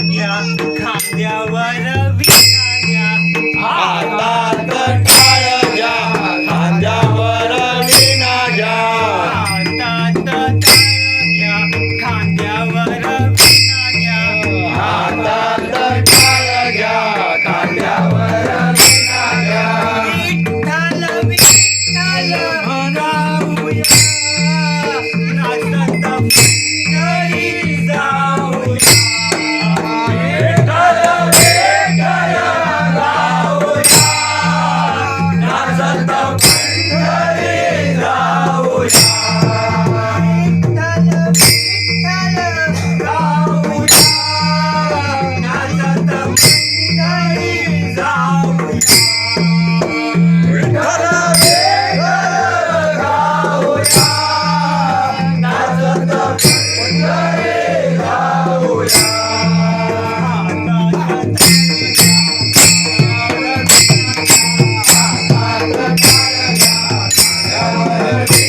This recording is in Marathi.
घ्या खांद्यावर विटा आता हातात Hare